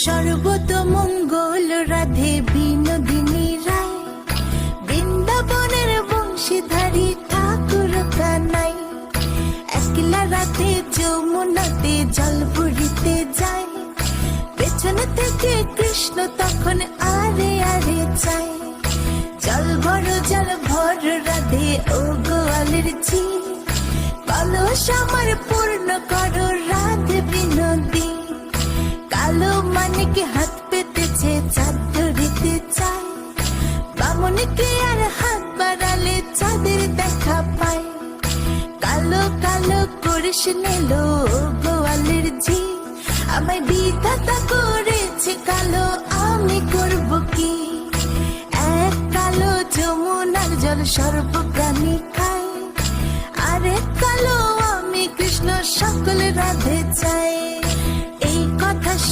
সর্বত মঙ্গল রাধে বিনোদিনী রায়। বৃন্দাবনের বংশীধারী ঠাকুর কানাই একলা রাতে যমুনাতে জল ভরিতে যায়। পেছনে থেকে কৃষ্ণ তখন আরে আরে চায়। জল ভর জল ভর, রাধে ও গোয়ালের ঝি। কলস আমার পূর্ণ করো কালো মানিকে হাত পেতেছে চাঁদ ধরিতে চায় বামনকে আর হাত বাড়ালে চাঁদের দেখা পায় কালো কালো করিস নিল গোয়ালের ঝি। আমায় বিধাতা করেছে কালো, আমি করব কি? এক কালো যমুনার জল সর্বপ্রাণী খায় আরে কালো আমি কৃষ্ণ, সকল রাধে চাই।